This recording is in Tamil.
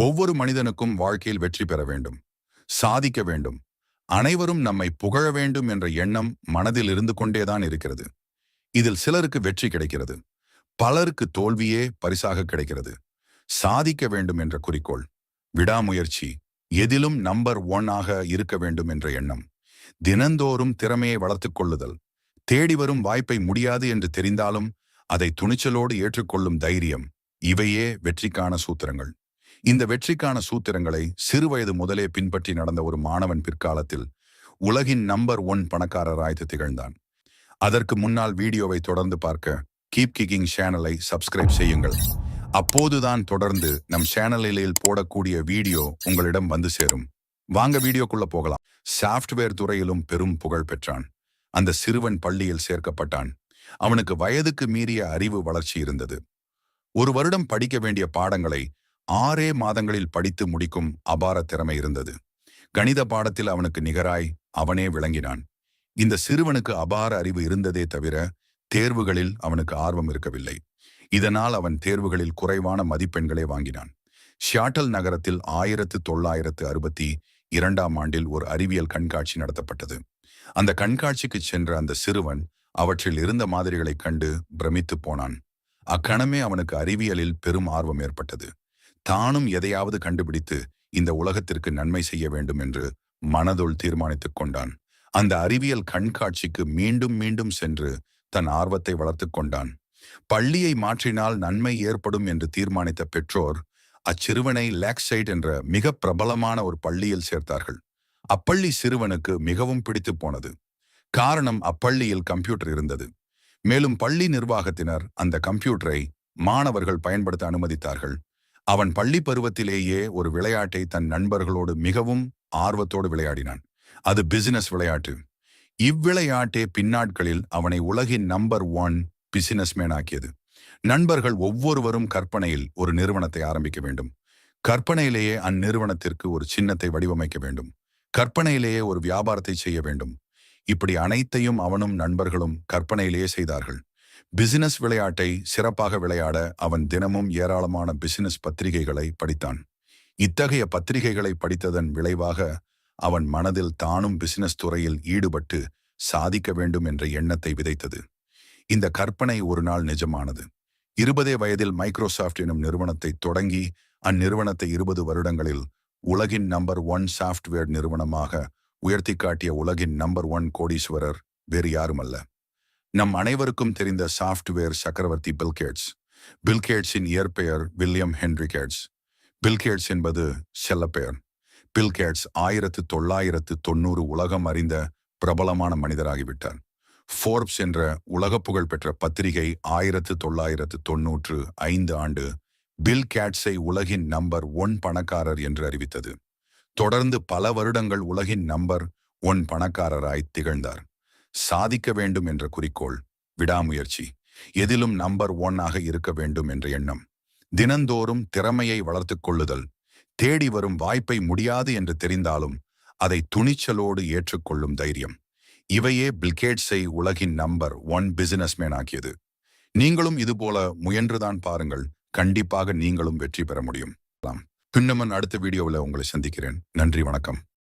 ஒவ்வொரு மனிதனுக்கும் வாழ்க்கையில் வெற்றி பெற வேண்டும் சாதிக்க வேண்டும். அனைவரும் நம்மை புகழ வேண்டும் என்ற எண்ணம் மனதில் இருந்து கொண்டேதான் இருக்கிறது. இதில் சிலருக்கு வெற்றி கிடைக்கிறது. பலருக்கு தோல்வியே பரிசாக கிடைக்கிறது. சாதிக்க வேண்டும் என்ற குறிக்கோள் விடாமுயற்சி எதிலும் நம்பர் ஒன் ஆக இருக்க வேண்டும் என்ற எண்ணம் தினந்தோறும் திறமையை வளர்த்துக் கொள்ளுதல் தேடி வரும் வாய்ப்பை முடியாது என்று தெரிந்தாலும் அதை துணிச்சலோடு ஏற்றுக்கொள்ளும் தைரியம் இவையே வெற்றிக்கான சூத்திரங்கள். இந்த வெற்றிக்கான சூத்திரங்களை சிறுவயது முதலே பின்பற்றி நடந்த ஒரு மாணவன் பிற்காலத்தில் உலகின் நம்பர் ஒன் பணக்காரராய்த்து திகழ்ந்தான். அதற்கு முன்னால் வீடியோவை தொடர்ந்து பார்க்க கீப் கிக்கிங் சேனலை சப்ஸ்கிரைப் செய்யுங்கள். அப்போதுதான் தொடர்ந்து நம் சேனலில் போடக்கூடிய வீடியோ உங்களிடம் வந்து சேரும். வாங்க வீடியோக்குள்ள போகலாம். சாஃப்ட்வேர் துறையிலும் பெரும் புகழ் பெற்றான். அந்த சிறுவன் பள்ளியில் சேர்க்கப்பட்டான். அவனுக்கு வயதுக்கு மீறிய அறிவு வளர்ச்சி இருந்தது. ஒரு வருடம் படிக்க வேண்டிய பாடங்களை ஆறே மாதங்களில் படித்து முடிக்கும் அபார திறமை இருந்தது. கணித பாடத்தில் அவனுக்கு நிகராய் அவனே விளங்கினான். இந்த சிறுவனுக்கு அபார அறிவு இருந்ததே தவிர தேர்வுகளில் அவனுக்கு ஆர்வம் இருக்கவில்லை. இதனால் அவன் தேர்வுகளில் குறைவான மதிப்பெண்களை வாங்கினான். ஷியாட்டல் நகரத்தில் ஆயிரத்து தொள்ளாயிரத்து அறுபத்தி இரண்டாம் ஆண்டில் ஒரு அறிவியல் கண்காட்சி நடத்தப்பட்டது. அந்த கண்காட்சிக்கு சென்ற அந்த சிறுவன் அவற்றில் இருந்த மாதிரிகளைக் கண்டு பிரமித்து போனான். அக்கணமே அவனுக்கு அறிவியலில் பெரும் ஆர்வம் ஏற்பட்டது. தானும் எதையாவது கண்டுபிடித்து இந்த உலகத்திற்கு நன்மை செய்ய வேண்டும் என்று மனதுள் தீர்மானித்துக் கொண்டான். அந்த அறிவியல் கண்காட்சிக்கு மீண்டும் மீண்டும் சென்று தன் ஆர்வத்தை வளர்த்து கொண்டான். பள்ளியை மாற்றினால் நன்மை ஏற்படும் என்று தீர்மானித்த பெற்றோர் அச்சிறுவனை லேக்சைட் என்ற மிக பிரபலமான ஒரு பள்ளியில் சேர்த்தார்கள். அப்பள்ளி சிறுவனுக்கு மிகவும் பிடித்து போனது. காரணம் அப்பள்ளியில் கம்ப்யூட்டர் இருந்தது. மேலும் பள்ளி நிர்வாகத்தினர் அந்த கம்ப்யூட்டரை மாணவர்கள் பயன்படுத்த அனுமதித்தார்கள். அவன் பள்ளி பருவத்திலேயே ஒரு விளையாட்டை தன் நண்பர்களோடு மிகவும் ஆர்வத்தோடு விளையாடினான். அது பிசினஸ் விளையாட்டு. இவ்விளையாட்டே பின்னாட்களில் அவனை உலகின் நம்பர் ஒன் பிசினஸ்மேன் ஆக்கியது. நண்பர்கள் ஒவ்வொருவரும் கற்பனையில் ஒரு நிறுவனத்தை ஆரம்பிக்க வேண்டும். கற்பனையிலேயே அந்நிறுவனத்திற்கு ஒரு சின்னத்தை வடிவமைக்க வேண்டும். கற்பனையிலேயே ஒரு வியாபாரத்தை செய்ய வேண்டும். இப்படி அனைத்தையும் அவனும் நண்பர்களும் கற்பனையிலேயே செய்தார்கள். பிசினஸ் விளையாட்டை சிறப்பாக விளையாட அவன் தினமும் ஏராளமான பிசினஸ் பத்திரிகைகளை படித்தான். இத்தகைய பத்திரிகைகளை படித்ததன் விளைவாக அவன் மனதில் தானும் பிசினஸ் துறையில் ஈடுபட்டு சாதிக்க வேண்டும் என்ற எண்ணத்தை விதைத்தது. இந்த கற்பனை ஒரு நாள் நிஜமானது. இருபதே வயதில் மைக்ரோசாஃப்ட் எனும் நிறுவனத்தை தொடங்கி அந்நிறுவனத்தை இருபது வருடங்களில் உலகின் நம்பர் ஒன் சாஃப்ட்வேர் நிறுவனமாக உயர்த்தி காட்டிய உலகின் நம்பர் ஒன் கோடீஸ்வரர் வேறு யாருமல்ல. நம் அனைவருக்கும் தெரிந்த சாஃப்ட்வேர் சக்கரவர்த்தி பில்கேட்ஸ் பில்கேட்ஸின் இயற்பெயர் வில்லியம் ஹென்ரி கேட்ஸ். பில்கேட்ஸ் என்பது செல்லப்பெயர். பில்கேட்ஸ் ஆயிரத்து தொள்ளாயிரத்து தொண்ணூறு உலகம் அறிந்த பிரபலமான மனிதராகிவிட்டார். ஃபோர்ப்ஸ் என்ற உலக புகழ்பெற்ற பத்திரிகை ஆயிரத்து தொள்ளாயிரத்து தொன்னூற்று ஐந்து ஆண்டு பில் கேட்ஸை உலகின் நம்பர் ஒன் பணக்காரர் என்று அறிவித்தது. தொடர்ந்து பல வருடங்கள் உலகின் நம்பர் ஒன் பணக்காரராய் திகழ்ந்தார். சாதிக்க வேண்டும் என்ற குறிக்கோள் விடாமுயற்சி எதிலும் நம்பர் ஒன் ஆக இருக்க வேண்டும் என்ற எண்ணம் தினந்தோறும் திறமையை வளர்த்துக் கொள்ளுதல் தேடி வரும் வாய்ப்பை முடியாது என்று தெரிந்தாலும் அதை துணிச்சலோடு ஏற்றுக்கொள்ளும் தைரியம். இவையே பில்கேட்ஸை உலகின் நம்பர் ஒன் பிசினஸ்மேன் ஆக்கியது. நீங்களும் இதுபோல முயன்றுதான் பாருங்கள் கண்டிப்பாக நீங்களும் வெற்றி பெற முடியும். பின்னமன் அடுத்த வீடியோவில் உங்களை சந்திக்கிறேன். நன்றி வணக்கம்.